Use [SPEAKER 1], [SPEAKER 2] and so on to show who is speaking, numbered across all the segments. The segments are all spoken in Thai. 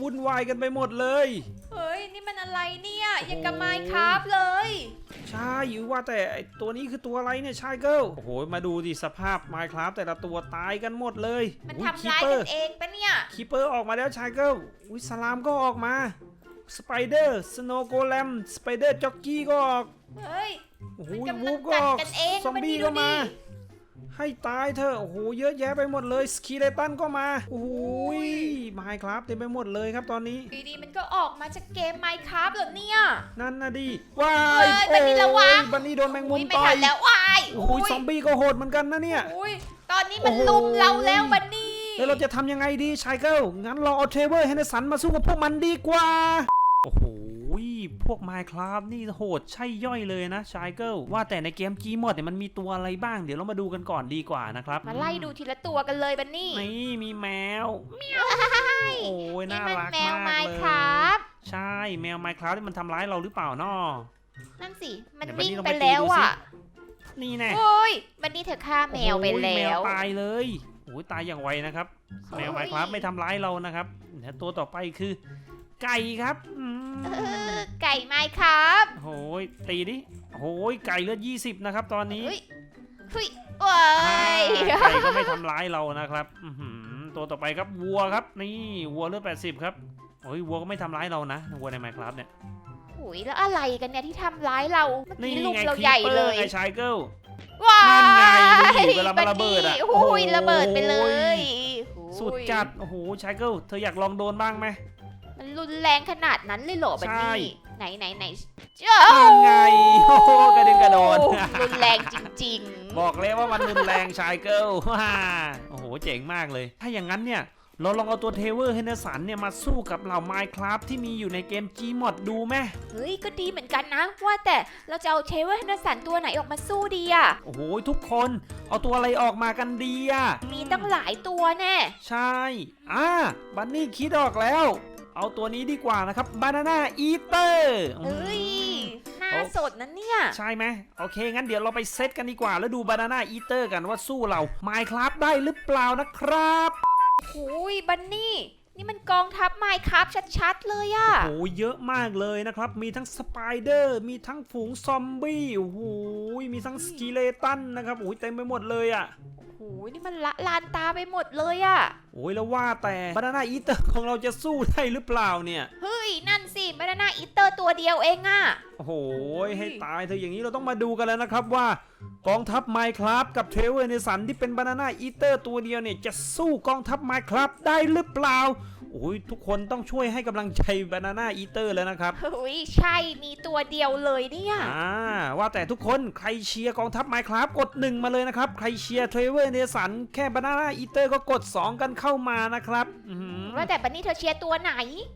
[SPEAKER 1] วุ่นวายกันไปหมดเลย
[SPEAKER 2] เฮ้ย นี่มันอะไรเนี่ยยังกับไมค์ครับเลย
[SPEAKER 1] ใช่อยู่ว่าแต่ไอตัวนี้คือตัวอะไรเนี่ยชายเกิลโอ้โห มาดูดิสภาพ Minecraft แต่ละตัวตายกันหมดเลย
[SPEAKER 2] มัน
[SPEAKER 1] อุ๊
[SPEAKER 2] ทำร้าย
[SPEAKER 1] คีเปอ
[SPEAKER 2] กัน
[SPEAKER 1] ร์
[SPEAKER 2] เองปะเนี่ย
[SPEAKER 1] คีเปอร์ออกมาแล้วชายเกิลอุ้ยสลามก็ออกมา สไปเดอร์สโนโกแลมสไปเดอร์จ็อกกี้ก็ออก
[SPEAKER 2] เฮ้ย
[SPEAKER 1] โอ้โห
[SPEAKER 2] มันกำลัง
[SPEAKER 1] วูฟก็ออก
[SPEAKER 2] กัดกันเอง
[SPEAKER 1] ซอม
[SPEAKER 2] มันนี่
[SPEAKER 1] บี้
[SPEAKER 2] ดู
[SPEAKER 1] ก็มา
[SPEAKER 2] ดิ
[SPEAKER 1] ให้ตายเถอะโอ้โหเยอะแยะไปหมดเลยสกีเลตันก็มาโอ้โหมายครับเต็มไปหมดเลยครับตอนนี้
[SPEAKER 2] อยู่ดีมันก็ออกมาจากเกมไมค์ครับเหรอเนี่ย
[SPEAKER 1] นั่นนะดิว้า
[SPEAKER 2] เฮ้
[SPEAKER 1] ย
[SPEAKER 2] ยบันนี่ระวัง
[SPEAKER 1] โอ้ยบันนี่โดนแมงมุ
[SPEAKER 2] อุ้
[SPEAKER 1] ม
[SPEAKER 2] ยไม่
[SPEAKER 1] ต่อ
[SPEAKER 2] ทั
[SPEAKER 1] ย
[SPEAKER 2] นแล้ววาย
[SPEAKER 1] โอ้โหซอมบี้ก็โหดเหมือนกันนะเนี่ย
[SPEAKER 2] อุ้ยตอนนี้มัน
[SPEAKER 1] โอ้โห
[SPEAKER 2] ลุมเราแล้วบันนี่
[SPEAKER 1] แล้วเราจะทำยังไงดีชายเกิลงั้นเราเอาเทรเวอร์แฮนเดอร์สันมาสู้กับพวกมันดีกว่าโอ้โห พวก Minecraft นี่โหดใช่ย่อยเลยนะชายเกิลว่าแต่ในเกม Gmod เนี่ยมันมีตัวอะไรบ้างเดี๋ยวเรามาดูกันก่อนดีกว่านะครับ
[SPEAKER 2] มาไล่ดูทีละตัวกันเลยบันนี่
[SPEAKER 1] นี่มีแมวโอ้ย
[SPEAKER 2] นี่
[SPEAKER 1] น่า
[SPEAKER 2] มัน
[SPEAKER 1] รัก
[SPEAKER 2] แมว
[SPEAKER 1] มาก
[SPEAKER 2] ไม
[SPEAKER 1] เล
[SPEAKER 2] ค์
[SPEAKER 1] ย
[SPEAKER 2] ครับ
[SPEAKER 1] ใช่แมว Minecraft ที่มันทำร้ายเราหรือเปล่าน้อ
[SPEAKER 2] นั่นสิมัน
[SPEAKER 1] เดี๋ยวบัน
[SPEAKER 2] วิ่ง
[SPEAKER 1] นี่ลอง
[SPEAKER 2] ไป
[SPEAKER 1] ไปตี
[SPEAKER 2] แล้ว
[SPEAKER 1] ดูสิ
[SPEAKER 2] อะ
[SPEAKER 1] นี่แน่
[SPEAKER 2] โอ้ยบันนี่เธอฆ่าแมวไป
[SPEAKER 1] โอ้โห
[SPEAKER 2] แล้
[SPEAKER 1] แมว
[SPEAKER 2] ว
[SPEAKER 1] ตายเลยโอ้ยตายอย่างไวนะครับ แมว
[SPEAKER 2] โอ้ย
[SPEAKER 1] Minecraft ไม่ทำร้ายเรานะครับแล้วตัวต่อไปคือ ไก่ครับอืม
[SPEAKER 2] เออไก่ไมค์ครับ
[SPEAKER 1] โอ้ยตีดิโอ้ยไก่เลือด20 นะครับ ตอนนี้
[SPEAKER 2] เฮ้ยเฮ้ยว้า
[SPEAKER 1] อ่ายไก่ก็ไม่ทำร้ายเรานะครับอื้อหือตัวต่อไปครับวัวครับ นี่วัวเลือด80 ครับโอ้ยวัวก็ไม่ทำร้ายเรานะวัวใน Minecraft เนี่ย
[SPEAKER 2] หุยแล้วอะไรกันเนี่ยที่ทำร้ายเราเมื่อ
[SPEAKER 1] นี่
[SPEAKER 2] กี้ลูก
[SPEAKER 1] ไง
[SPEAKER 2] เรา
[SPEAKER 1] คลิ
[SPEAKER 2] ใหญ่
[SPEAKER 1] ปเปอ
[SPEAKER 2] เล
[SPEAKER 1] ร์
[SPEAKER 2] ย
[SPEAKER 1] ไงชายเกิล
[SPEAKER 2] ว้า
[SPEAKER 1] นั่นไงดูดิ
[SPEAKER 2] ย
[SPEAKER 1] เวลามันระเบิดอะ
[SPEAKER 2] บันนี่
[SPEAKER 1] โอ้โห
[SPEAKER 2] โอ้ยระเบิดไปเลย
[SPEAKER 1] สุดจัดโอ้โหชายเกิลเธออยากลองโดนบ้างไหม
[SPEAKER 2] มันรุนแรงขนาดนั้นเลยเหรอบัน
[SPEAKER 1] ใช่
[SPEAKER 2] นี่ไหนไหนไหนเจ้า
[SPEAKER 1] นั่นไงโอ้โหกระเด็นกระโดด
[SPEAKER 2] รุนแรงจริง
[SPEAKER 1] บอกเลยว่ามันรุนแรงชายเกิลว้าโอ้โหเจ๋งมากเลย ถ้าอย่างนั้นเนี่ยเราลองเอาตัวเทเวอร์เฮนเดอร์สันเนี่ยมาสู้กับเหล่า Minecraft ที่มีอยู่ในเกม Gmod ดูไหม
[SPEAKER 2] ๆเฮ้ย ก็ดีเหมือนกันนะ ว่าแต่เราจะเอาเทเวอร์แฮนเดอร์สันตัวไหนออกมาสู้ดีอะ
[SPEAKER 1] โอ้โหทุกคนเอาตัวอะไรออกมากันดีอะ
[SPEAKER 2] มีตั้งหลายตัวแน่
[SPEAKER 1] ใช่ อ่าบันนี่คิดออกแล้ว เอาตัวนี้ดีกว่านะครับ Banana Eater
[SPEAKER 2] เฮ้ยน่าสดนะเนี่ย
[SPEAKER 1] ใช่ไหมโอเค งั้นเดี๋ยวเราไปเซตกันดีกว่า แล้วดู Banana Eater กันว่าสู้เรา Minecraft ได้หรือเปล่านะครับ
[SPEAKER 2] โอ้ยบันนี่นี่มันกองทัพไมค์ครับชัดๆเลยอะ
[SPEAKER 1] โอ้โหเยอะมากเลยนะครับ มีทั้งสไปเดอร์ มีทั้งฝูงซอมบี้ โอ้โห มีทั้งสกิเลตันนะครับ โอ้ยเต็มไปหมดเลยอะ
[SPEAKER 2] โอ้ยนี่มันละลานตาไปหมดเลยอะ
[SPEAKER 1] โอ้ยแล้วว่าแต่บานาน่าอีเตอร์ของเราจะสู้ได้หรือเปล่าเนี่ย
[SPEAKER 2] เฮ้ย นั่นสิบานาน่าอีเตอร์ตัวเดียวเองอะ
[SPEAKER 1] โอ้โหให้ตายเธออย่างนี้เราต้องมาดูกันแล้วนะครับว่ากองทัพไมครับกับเทรเวอร์ในสันที่เป็นบานาน่าอีเตอร์ตัวเดียวเนี่ยจะสู้กองทัพไมครับได้หรือเปล่า โอ้ยทุกคนต้องช่วยให้กำลังใจบานาน่าอีเตอร์แล้วนะครับ
[SPEAKER 2] เฮ้ยใช่มีตัวเดียวเลยเนี่ย
[SPEAKER 1] อ่าว่าแต่ทุกคนใครเชียร์กองทัพไมครับกดหนึ่งมาเลยนะครับ ใครเชียร์เทรเวอร์เนสันแค่บานาน่าอีเตอร์ก็กด 2 กันเข้ามานะครับอือหือ
[SPEAKER 2] ว่าแต่บันนี่เธอเชียร์ตัวไหน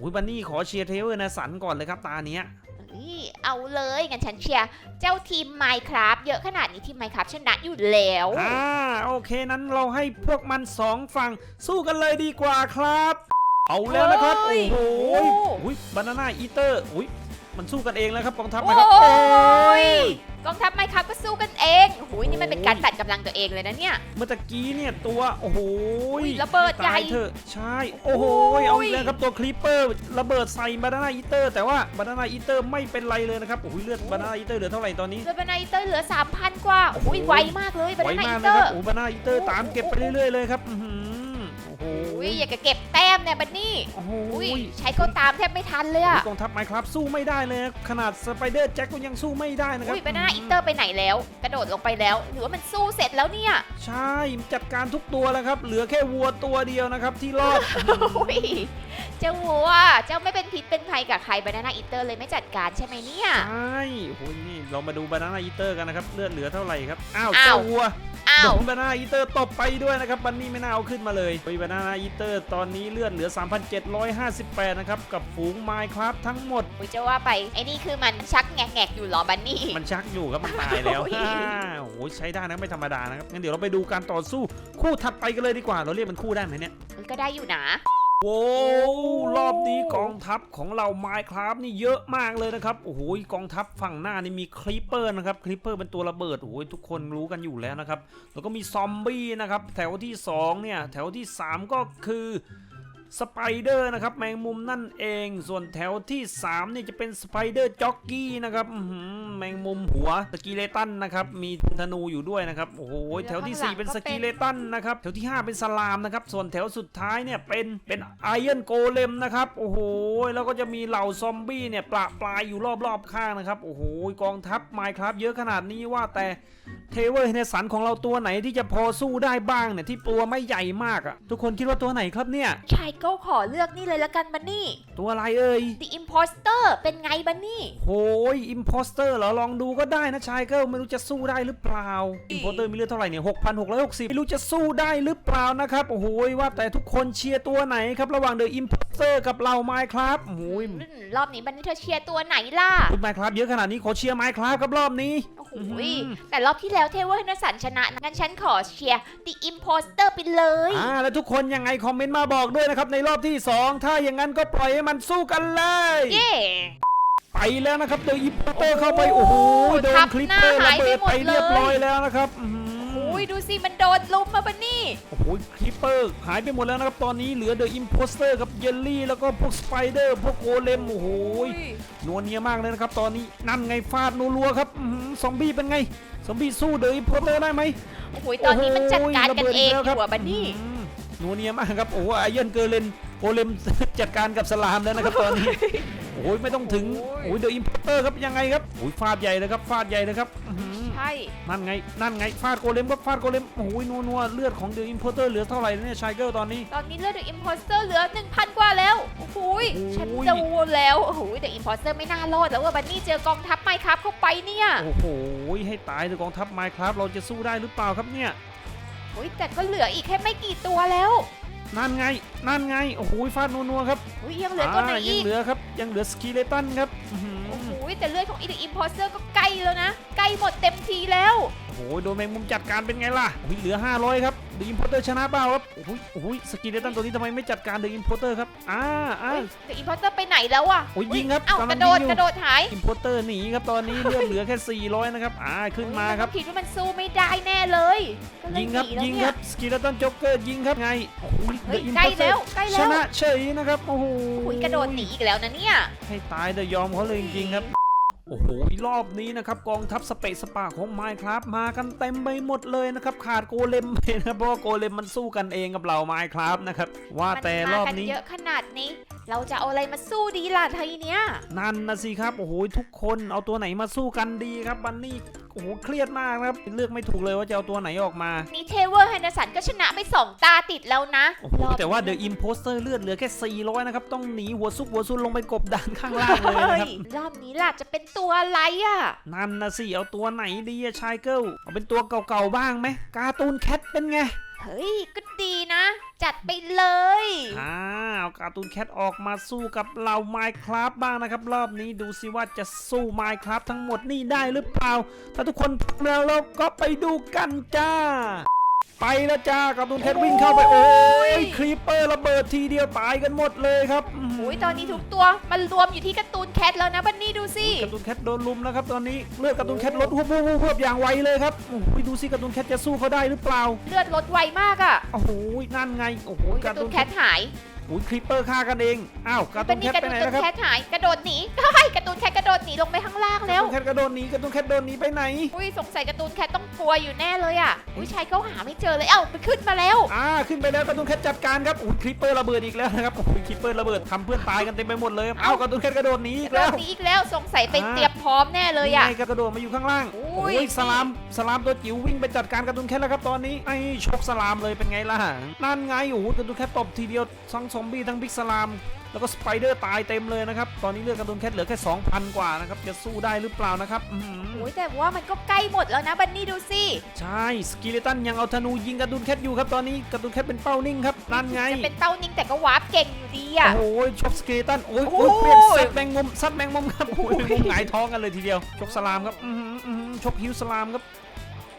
[SPEAKER 1] อุ้ยบันนี่ขอเชียร์เทรเวอร์เนสันก่อนเลยครับตาเนี้ย
[SPEAKER 2] เฮ้ยเอาเลยงั้นฉันเชียร์เจ้าทีมไมค์ครับเยอะขนาดนี้ทีมไมค์ครับชนะอยู่แล้ว
[SPEAKER 1] อ่าโอเคนั้นเราให้พวกมันสองฝั่งสู้กันเลยดีกว่าครับ เอาแล้วนะครับ
[SPEAKER 2] เฮ้
[SPEAKER 1] โอ้
[SPEAKER 2] ย
[SPEAKER 1] โห
[SPEAKER 2] โอ้
[SPEAKER 1] อุ้ยบานาน่าอีเตอร์อุ้ยมันสู้กันเองแล้วครับกองทัพ
[SPEAKER 2] โอ
[SPEAKER 1] นะครับ้
[SPEAKER 2] ยกองทัพไมค์ครับก็สู้กันเองโอ้ยนี่มันเป็นการตัดกำลังตัวเองเลยนะเนี่ย
[SPEAKER 1] เมื่อตะกี้เนี่ยตัวโอ้โห
[SPEAKER 2] อุ้ยระเบิดใหญ่
[SPEAKER 1] ตายเถอะใช่ โอ้โหเอาอีกแล้วครับตัวคลิปเปอร์ระเบิดใส่บานาน่าอีเตอร์แต่ว่าบานาน่าอีเตอร์ไม่เป็นไรเลยนะครับโอ้โหเลือดบานาน่าอีเตอร์เหลือเท่าไหร่ตอนนี้
[SPEAKER 2] เรือบานาอีเตอร์เหลือ3,000กว่าโอ้ยไวมากเลยบา
[SPEAKER 1] ไว
[SPEAKER 2] นา
[SPEAKER 1] มา
[SPEAKER 2] อี
[SPEAKER 1] ก
[SPEAKER 2] เต
[SPEAKER 1] นะ
[SPEAKER 2] อ
[SPEAKER 1] ครับ
[SPEAKER 2] ร์
[SPEAKER 1] โอ้บานาน่าอีเตอร์ตามเก็บไปเรื่อยๆเลยครับ
[SPEAKER 2] ยอยากจะเก็บแต้มเนี่ยบันนี่
[SPEAKER 1] โอ้โห
[SPEAKER 2] อุ้ยใช้ก็ตามแทบไม่ทันเลยอะ
[SPEAKER 1] กองทัพไมครับสู้ไม่ได้เลยนะขนาดสไปเดอร์แจ็คก็ยังสู้ไม่ได้นะครับ
[SPEAKER 2] อุ้ยบานาอีเตอร์ไปไหนแล้ว กระโดดลงไปแล้วหรือว่ามันสู้เสร็จแล้วเนี่ย
[SPEAKER 1] ใช่จัดการทุกตัวแล้วครับ เหลือแค่วัวตัวเดียวนะครับที่รอด
[SPEAKER 2] อุ้ยเจ้าวัวเจ้าไม่เป็นพิษเป็นภัยกับใครบานาอีเตอร์เลยไม่จัดการใช่ไหมเนี่ย
[SPEAKER 1] ใช่โอ้โหนี่เรามาดูบานาน่าอีเตอร์กันนะครับเลือดเหลือเท่าไหร่ครับอ้าว
[SPEAKER 2] อ้าว
[SPEAKER 1] เจ้าวัว
[SPEAKER 2] อ้า
[SPEAKER 1] โด
[SPEAKER 2] วน
[SPEAKER 1] บานาน่าอีเตอร์ตบไปด้วยนะครับบันนี่ไม่น่าเอาขึ้นมาเลยเฮ้ยบานาน่าอีเตอร์ตอนนี้เลือดเหลือ 3,758 นะครับ กับฝูงไมค์ครับทั้งหมด
[SPEAKER 2] อุ้ยจะว่าไปไอ้นี่คือมันชักแงกๆอยู่เหรอบันนี่
[SPEAKER 1] มันชักอยู่ครับมันตายแล้ว
[SPEAKER 2] โอ้ย
[SPEAKER 1] อ่าโอ้โหใช้ได้นะไม่ธรรมดานะครับงั้นเดี๋ยวเราไปดูการต่อสู้คู่ถัดไปกันเลยดีกว่า เราเรียกมันคู่ได้ไหมเนี่ย
[SPEAKER 2] เอ้ยก็ได้อยู่นะ
[SPEAKER 1] โว้วรอบนี้กองทัพของเราไมค์ครับนี่เยอะมากเลยนะครับโอ้โหกองทัพฝั่งหน้านี่มีคลิปเปอร์นะครับคลิปเปอร์เป็นตัวระเบิดโอ้โหทุกคนรู้กันอยู่แล้วนะครับแล้วก็มีซอมบี้นะครับแถวที่2เนี่ยแถวที่ 3 ก็คือ สไปเดอร์นะครับแมงมุมนั่นเอง ส่วนแถวที่ 3 นี่จะเป็นสไปเดอร์จ็อกกี้นะครับอื้อหือแมงมุมหัวสกิเลตันนะครับมีธนูอยู่ด้วยนะครับโอ้โหแถวที่ 4 เป็นสกิเลตันนะครับแถวที่ 5 เป็นสลามนะครับส่วนแถวสุดท้ายเนี่ยเป็นเป็นไอเอนโกเลมนะครับโอ้โหแล้วก็จะมีเหล่าซอมบี้เนี่ยปละปลายอยู่รอบๆข้างนะครับโอ้โหกองทัพไมค์ครับเยอะขนาดนี้ว่าแต่ เทเวอร์ในสันของเราตัวไหนที่จะพอสู้ได้บ้างเนี่ยที่ตัวไม่ใหญ่มากอะทุกคนคิดว่าตัวไหนครับเนี่ย
[SPEAKER 2] ชายก็ขอเลือกนี่เลยละกันบันนี่
[SPEAKER 1] ตัวอะไรเอ่ย
[SPEAKER 2] The Imposter เป็นไงบันนี่
[SPEAKER 1] โหยอิมโพสเตอร์เหรอลองดูก็ได้นะชายเกิลไม่รู้จะสู้ได้หรือเปล่าอิมโพสเตอร์มีเลือดเท่าไหร่เนี่ย6,660 ไม่รู้จะสู้ได้หรือเปล่านะครับโอ้โหยว่าแต่ทุกคนเชียร์ตัวไหนครับระหว่างเดอะอิมโพสเตอร์กับเราไมค์ครับโอ้โหย
[SPEAKER 2] อืมรอบนี้บันนี่เธอเชียร์ตัวไหนล่ะ
[SPEAKER 1] คุณไมค์ครับเยอะขนาดนี้ขอเชียร์ไมค์ครับครับรอบนี้
[SPEAKER 2] โอ้ โห
[SPEAKER 1] อื้อหือ
[SPEAKER 2] แต่รอบที่แล้วเทเวอร์นสันชนะนะงั้นฉันขอเชียร์ The Imposter ไปเลย
[SPEAKER 1] อ่าแล้วทุกคนยังไงคอมเมนต์มาบอกด้วยนะครับ ในรอบที่ 2 ถ้าอย่างนั้นก็ปล่อยให้มันสู้กันเลย
[SPEAKER 2] เย้
[SPEAKER 1] ไปแล้วนะครับเดอะอิมโพสเตอร์เข้าไป โอ้โหโดน
[SPEAKER 2] ทับ
[SPEAKER 1] คลิป
[SPEAKER 2] หน้า
[SPEAKER 1] เปอร์ระ
[SPEAKER 2] หายไป
[SPEAKER 1] เบิด
[SPEAKER 2] หมด
[SPEAKER 1] ไปเรียบ
[SPEAKER 2] เลย
[SPEAKER 1] ร้อยแล้วนะครับ อื้อหือ
[SPEAKER 2] โอ้ยดูสิมันโดนลุมมาบันนี่
[SPEAKER 1] โอ้โหคลิปเปอร์หายไปหมดแล้วนะครับ ตอนนี้เหลือเดอะอิมโพสเตอร์กับเยลลี่แล้วก็พวกสไปเดอร์พวกโกเลมโอ้โหนัวเนียมากเลยนะครับ ตอนนี้นั่นไงฟาดนัวๆครับอื้อหือซอมบี้เป็นไง ซอมบี้สู้เดอะอิมโพสเตอร์ได้ไหม
[SPEAKER 2] โอ้โหตอนนี้มันจัดการกันเอง
[SPEAKER 1] โโหระบิดกแล้วครับ
[SPEAKER 2] หัวบันนี่
[SPEAKER 1] อื้อหือนัวเนียมากครับ โอ้โหไอเยนเกอร์เลนโกเลม จัดการกับสลามแล้วนะครับตอนนี้ โอ้ยไม่ต้องถึงโอ้ยเดอะอิมโพสเตอร์ครับยังไงครับโอ้ยฟาดใหญ่เลยครับฟาดใหญ่เลยครับอื้อหือ
[SPEAKER 2] ใช่
[SPEAKER 1] นั่นไงนั่นไงฟาดโกเลมก็ฟาดโกเลมโอ้ยนัวนัวๆเลือดของเดอะอิมโพสเตอร์เหลือเท่าไหร่แล้วเนี่ยชายเกิลตอนนี้
[SPEAKER 2] ตอนนี้เลือด The Imposter เหลือ 1,000 กว่าแล้วโอ้โหย
[SPEAKER 1] โอ้โห
[SPEAKER 2] ฉันจะวูนแล้วโอ้โห The Imposter ไม่น่ารอดแล้วว่าบันนี่เจอกองทัพไมค์ครับเข้าไปเนี่ย
[SPEAKER 1] โอ้โหให้ตายเถอะกองทัพไมค์ครับเราจะสู้ได้หรือเปล่าครับเนี่ย
[SPEAKER 2] โอ้ยแต่ก็เหลืออีกแค่ไม่กี่ตัวแล้ว
[SPEAKER 1] นั่นไง นั่นไง โอ้โหฟาดนัวๆครับ
[SPEAKER 2] อุ้ยยังเหลือตัวไหน
[SPEAKER 1] ยั
[SPEAKER 2] อี
[SPEAKER 1] ง
[SPEAKER 2] ก
[SPEAKER 1] เหลือครับ ยังเหลือสกิเลตันครับอื้อหือ
[SPEAKER 2] โอ้โหแต่เลือดของ The Imposter ก็ใกล้แล้วนะ ใกล้หมดเต็มทีแล้ว
[SPEAKER 1] โอ้โหโดนแมงมุมจัดการเป็นไงล่ะโอ้ยเหลือ 500 ครับ เดอะอิมโพเตอร์ชนะเปล่าครับโอ้โหโอ้โหสกิเลตันตัวนี้ทำไมไม่จัดการเดอะอิมโพเตอร์ครับอ่าอ่า
[SPEAKER 2] เฮ้ย The Imposter ไปไหนแล้วอะ
[SPEAKER 1] โอ้ยยิงครับ
[SPEAKER 2] เอ้ากำ
[SPEAKER 1] ลั
[SPEAKER 2] ก
[SPEAKER 1] ง
[SPEAKER 2] ระโดด
[SPEAKER 1] ยิงอยู่
[SPEAKER 2] กระโดดหาย
[SPEAKER 1] อิมโพเตอร์หนีครับตอนนี้เลือดเหลือแค่ 400 นะครับอ่าขึ้นมาครับ
[SPEAKER 2] โอ้ยนคิดว่ามันสู้ไม่ได้แน่เลยก็เลย
[SPEAKER 1] ยิงครับ
[SPEAKER 2] หนีแล้ว
[SPEAKER 1] ยิง
[SPEAKER 2] เนี่
[SPEAKER 1] ครับสกิเลตันจ็อกเกอร์ยิงครับไงโอ้โห
[SPEAKER 2] เฮ้
[SPEAKER 1] เด
[SPEAKER 2] ย
[SPEAKER 1] อะอิม
[SPEAKER 2] ใกล้
[SPEAKER 1] โพเตอ
[SPEAKER 2] แล้ว
[SPEAKER 1] ร์
[SPEAKER 2] ใกล้
[SPEAKER 1] ช
[SPEAKER 2] แล้ว
[SPEAKER 1] นะเฉยนะครับโอ้โห
[SPEAKER 2] คุยกระโดดหนีอีกแล้วนะเนี่ย
[SPEAKER 1] ให้ตายแต่ยอมเขาเลยจริงๆครับ โอ้โหรอบนี้นะครับกองทัพสเปซสปาของไมค์ครับมากันเต็มไปหมดเลยนะครับขาดโกเลมไปนะเพราะโกเลมมันสู้กันเองกับเราไมค์ครับนะครับว่าแต่รอบ
[SPEAKER 2] นี้เยอะขนาดนี้ เราจะเอาอะไรมาสู้ดีล่ะทีเนี้ย
[SPEAKER 1] นั่นนะสิครับ โอ้โหทุกคนเอาตัวไหนมาสู้กันดีครับบันนี่โอ้โหเครียดมากนะครับเลือกไม่ถูกเลยว่าจะเอาตัวไหนออกมา
[SPEAKER 2] นี่เทเวอร์แฮนเดอร์สันก็ชนะไปสองตาติดแล้วนะ
[SPEAKER 1] โอ้โห
[SPEAKER 2] รอบ
[SPEAKER 1] แต่ว่าเดอะอิมโพสเตอร์เลือดเหลือแค่ 400 นะครับ ต้องหนีหัวซุกหัวซุนลงไปกบดานข้างล่างเลย
[SPEAKER 2] เฮ้
[SPEAKER 1] นะค
[SPEAKER 2] ย
[SPEAKER 1] รับ
[SPEAKER 2] รอบนี้ล่ะจะเป็นตัวอะไรอะ
[SPEAKER 1] นั่นนะสิเอาตัวไหนดีอะชายเกิลเอาเป็นตัวเก่าๆบ้างไหมการ์ตูนแคทเป็นไง
[SPEAKER 2] เฮ้ย ก็ดีนะ จัดไปเลย
[SPEAKER 1] อ่าเอาการ์ตูนแคทออกมาสู้กับเหล่าไมค์ครับบ้างนะครับ รอบนี้ดูสิว่าจะสู้ไมค์ครับทั้งหมดนี่ได้หรือเปล่า ถ้าทุกคนพร้อมแล้วเราก็ไปดูกันจ้า ไปแล้วจ้าการ์ตูนแคทวิ่งเข้าไปโอ้ยครีปเปอร์ระเบิดทีเดียวตายกันหมดเลยครับอื้อหื
[SPEAKER 2] โอ้ยตอนนี้ทุกตัวมันรวมอยู่ที่การ์ตูนแคทแล้วนะบันนี่ดูสิ
[SPEAKER 1] การ์ตูนแคทโดนลุมนะครับตอนนี้เลือดการ์ตูนแคทลดหวบหวบหวบหวบอย่างไวเลยครับโอ้โหดูสิการ์ตูนแคทจะสู้เขาได้หรือเปล่า
[SPEAKER 2] เลือดลดไวมากอะ
[SPEAKER 1] โอ้โหนั่นไงโอ้โห
[SPEAKER 2] โอ้ย
[SPEAKER 1] กา
[SPEAKER 2] การ
[SPEAKER 1] ร์
[SPEAKER 2] ตู
[SPEAKER 1] ตู
[SPEAKER 2] น
[SPEAKER 1] น
[SPEAKER 2] แค
[SPEAKER 1] แค
[SPEAKER 2] ท
[SPEAKER 1] ท
[SPEAKER 2] หาย
[SPEAKER 1] โอ้ยครีปเปอร์ฆ่ากันเอง อ้าวการ์ตู
[SPEAKER 2] เป็น
[SPEAKER 1] น
[SPEAKER 2] นี่
[SPEAKER 1] แคท
[SPEAKER 2] การ์
[SPEAKER 1] ไป
[SPEAKER 2] ตู
[SPEAKER 1] ไหน
[SPEAKER 2] น
[SPEAKER 1] นะครับ
[SPEAKER 2] แคทหายกระโดดหนีเฮ้ยการ์ตูนแคทกระโดดหนีลงไปข้างล่างแล้ว
[SPEAKER 1] การ์ตูนแคทกระโดดหนีการ์ตูนแคทโดนหนีไปไหน
[SPEAKER 2] อุ้ยสงสัยการ์ตูนแคทต้องกลัวอยู่แน่เลยอะ อุ้ยชายเขาหาไม่เจอเลยเอ้ามันขึ้นมาแล้ว
[SPEAKER 1] อ่าขึ้นไปแล้วการ์ตูนแคทจัดการครับโอ้ยครีปเปอร์ระเบิดอีกแล้วนะครับโอ้ยครีปเปอร์ระเบิดทำเพื่อนตายกันเต็มไปหมดเลยครับ
[SPEAKER 2] เอ้า
[SPEAKER 1] เอ้าการ์ตูนแคทกระโดดหนีอีก
[SPEAKER 2] รอ
[SPEAKER 1] แล้
[SPEAKER 2] บ
[SPEAKER 1] ว
[SPEAKER 2] นี้อีกแล้วสงสัยไป
[SPEAKER 1] อ่า
[SPEAKER 2] เตรียมพ ร้อมแน่เลยอะ
[SPEAKER 1] นี่ไงกระโดดมาอยู่ข้างล่าง
[SPEAKER 2] อุ้
[SPEAKER 1] โอ้
[SPEAKER 2] ย
[SPEAKER 1] ยสลามสลามตัวจิ๋ววิ่งไปจัดการการ์ตูนแคทแล้วครับตอนนี้ไอ้ชกสลามเลยเป็นไงล่ะนั่นไงโอ้โหการ์ตูนแคทตบทีเดียวทั้งซอมบี้ทั้งบิ๊กสลาม แล้วก็สไปเดอร์ตายเต็มเลยนะครับ ตอนนี้เลือดการ์ตูนแคทเหลือแค่2,000 กว่านะครับ จะสู้ได้หรือเปล่านะครับอื้อหือ
[SPEAKER 2] โอ้ยแต่ว่ามันก็ใกล้หมดแล้วนะบันนี่ดูสิ
[SPEAKER 1] ใช่สกิเลตันยังเอาธนูยิงการ์ตูนแคทอยู่ครับ ตอนนี้การ์ตูนแคทเป็นเป้านิ่งครับนั่นไง
[SPEAKER 2] จะเป็นเต้านิ่งแต่ก็วาร์ปเก่งอยู่ดีอะ
[SPEAKER 1] โอ้โหชกสเกตันโอ้ย
[SPEAKER 2] โอ้
[SPEAKER 1] โอ้ย
[SPEAKER 2] โห
[SPEAKER 1] เปลี่ยนซัดแมงมุมซัดแมงมุมครับโอ้ยแมงมุมหงายท้องกันเลยทีเดียว ชกสลามครับอือหืออื้อหือชกฮิวสลามครับ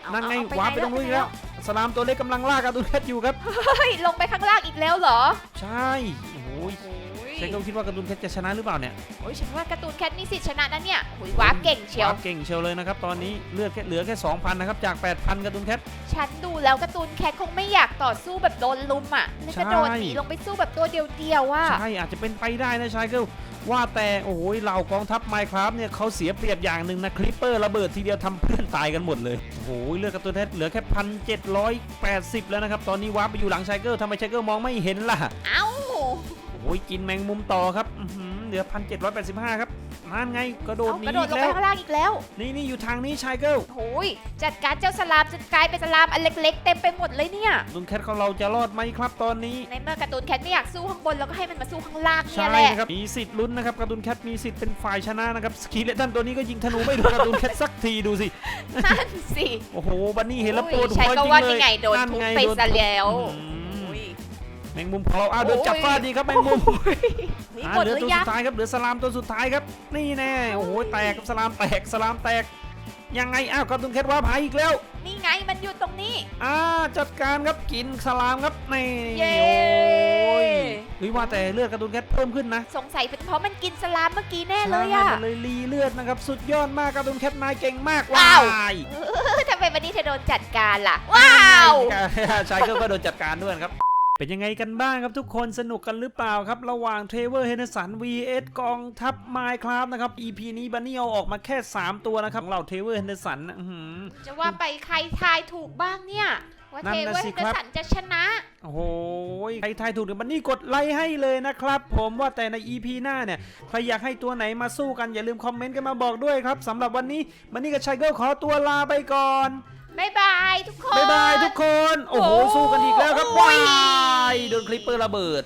[SPEAKER 2] เอา
[SPEAKER 1] นั่นไง
[SPEAKER 2] เอา
[SPEAKER 1] วาร์ปไปตรงนู้นอีกแล้ว สลามตัวเล็กกำลังล่าการ์ตูนแคทอยู่ครับ
[SPEAKER 2] เฮ้ยลงไปข้างล่างอีกแล้วเหรอ
[SPEAKER 1] ใช่โอ้ย
[SPEAKER 2] โอ้ ย
[SPEAKER 1] ชายเกิลคิดว่าการ์ตูนแคทจะชนะหรือเปล่าเนี่ย
[SPEAKER 2] โอ้ยฉันว่าการ์ตูนแคทมีสิทธิ์ชนะนะเนี่ยหุยวาร์ปเก่งเชียว
[SPEAKER 1] วาร์ปเก่งเชียวเลยนะครับตอนนี้เลือดแค่เหลือแค่2,000นะครับจาก 8,000การ์ตูนแคท
[SPEAKER 2] ฉันดูแล้วการ์ตูนแคทคงไม่อยากต่อสู้แบบโดนลุมอะเลยกระโดด
[SPEAKER 1] ใช่
[SPEAKER 2] หนีลงไปสู้แบบตัวเดียวๆอะ
[SPEAKER 1] ใช่อาจจะเป็นไปได้นะชายเกิลว่าแต่โอ้โหเหล่ากองทัพไมค์ครับเนี่ยเขาเสียเปรียบอย่างหนึ่งนะคลิปเปอร์ระเบิดทีเดียวทำเพื่อนตายกันหมดเลยโอ้โหเลือดการ์ตูนแคทเหลือแค่พันเจ็ดร้อยแปดสิบแล้วนะครับตอนนี้วาร์ปไปอยู่หลังชายเกิลทำไมชายเกิลมองไม่เห็นล่ะ
[SPEAKER 2] เอ้า
[SPEAKER 1] โอ้ยกินแมงมุมต่อครับอื้อหือเหลือพันเจ็ดร้อยแปดสิบห้าครับนั่นไงกระโดด
[SPEAKER 2] เอา
[SPEAKER 1] หนี
[SPEAKER 2] กระโดด
[SPEAKER 1] อี
[SPEAKER 2] ล
[SPEAKER 1] ก
[SPEAKER 2] งไป
[SPEAKER 1] แล้ว
[SPEAKER 2] ข้างล่างอีกแล้ว
[SPEAKER 1] นี่นี่อยู่ทางนี้ชายเกิล
[SPEAKER 2] โอ้ยจัดการเจ้าสลามจนกลายเป็นสลามอันเล็ก ๆ เต็มไปหมดเลยเนี่ย
[SPEAKER 1] ลุงแคทของเราจะรอดไหมครับตอนนี้
[SPEAKER 2] ในเมื่อการ์ตูนแคทไม่อยากสู้ข้างบนเราก็ให้มันมาสู้ข้างล่างเนี่
[SPEAKER 1] ใช่
[SPEAKER 2] ยแหละ
[SPEAKER 1] นะครับมีสิทธิ์ลุ้นนะครับการ์ตูนแคทมีสิทธิ์เป็นฝ่ายชนะนะครับสกีเลตันตัวนี้ก็ยิงธนูไม่โดนการ์ตูนแคทสักทีดูสิ
[SPEAKER 2] นั่นสิ
[SPEAKER 1] โอ้โหบันนี่เห็นแล้วป
[SPEAKER 2] โอ้
[SPEAKER 1] วยดหั
[SPEAKER 2] ใช่
[SPEAKER 1] วจ
[SPEAKER 2] ก็
[SPEAKER 1] ริง
[SPEAKER 2] ว่า
[SPEAKER 1] เล
[SPEAKER 2] นี่
[SPEAKER 1] ย
[SPEAKER 2] ไงโดนทุบไปซะแล้ว
[SPEAKER 1] อืม
[SPEAKER 2] โอ้ย
[SPEAKER 1] แมงมุมของเราอ้าวโดนจับฟาดดีครับแมงมุม
[SPEAKER 2] นี่
[SPEAKER 1] อ่า
[SPEAKER 2] หมด
[SPEAKER 1] เหลือ
[SPEAKER 2] หรื
[SPEAKER 1] ตัว
[SPEAKER 2] อยั
[SPEAKER 1] สุ
[SPEAKER 2] ง
[SPEAKER 1] ดท้ายครับเหลือสลามตัวสุดท้ายครับ นี่แน่โอ้โหแตกครับสลามแตกสลามแตก ยังไงอ้าวการ์ตูนแคทว่าพายอีกแล้ว
[SPEAKER 2] นี่ไงมันอยู่ตรงนี้
[SPEAKER 1] อ่าจัดการครับกินสลามครับนี่
[SPEAKER 2] เย้
[SPEAKER 1] โอ้ยเฮ้ยว่าแต่เลือดการ์ตูนแคทเพิ่มขึ้นนะ
[SPEAKER 2] สงสัยเป็นเพราะมันกินสลามเมื่อกี้แน่เลย
[SPEAKER 1] ใช่
[SPEAKER 2] อะ
[SPEAKER 1] มันเลยรีเลือดนะครับสุดยอดมากการ์ตูนแคทนายเก่งมาก
[SPEAKER 2] ว้าว
[SPEAKER 1] ย
[SPEAKER 2] เออทำไมวันนี้เธอโดนจัดการล่ะ ว้าว
[SPEAKER 1] ชายเกิลก็โดนจัดการด้วยนะครับ เป็นยังไงกันบ้างครับทุกคนสนุกกันหรือเปล่าครับ ระหว่างเทรเวอร์เฮนเดอร์สัน vs กองทัพไมค์ครับนะครับ EP นี้บันนี่เอาออกมาแค่ 3 ตัวนะครับของเราเทรเวอร์เฮนเดอร์สันนะอื้อหือ
[SPEAKER 2] จะว่าไปใครทายถูกบ้างเนี่ยว่า
[SPEAKER 1] นั่
[SPEAKER 2] เท
[SPEAKER 1] นน่ะ
[SPEAKER 2] เวอร์
[SPEAKER 1] สิ
[SPEAKER 2] เฮ
[SPEAKER 1] ครับ
[SPEAKER 2] นเดอร์สันจะชนะ
[SPEAKER 1] โอ้โหใครทายถูกเดี๋ยวบันนี่กดไลค์ให้เลยนะครับ ผมว่าแต่ใน EP หน้าเนี่ย ใครอยากให้ตัวไหนมาสู้กันอย่าลืมคอมเมนต์กันมาบอกด้วยครับสำหรับวันนี้บันนี่กับชายเกิลขอตัวลาไปก่อน
[SPEAKER 2] บ๊ายบายทุกคน
[SPEAKER 1] บ๊ายบายทุกคน โอ้โห
[SPEAKER 2] โอ้
[SPEAKER 1] สู้กันอีกแล้วครับ
[SPEAKER 2] โอ้
[SPEAKER 1] ว้ายยโดนคลิปเปอร์ระเบิด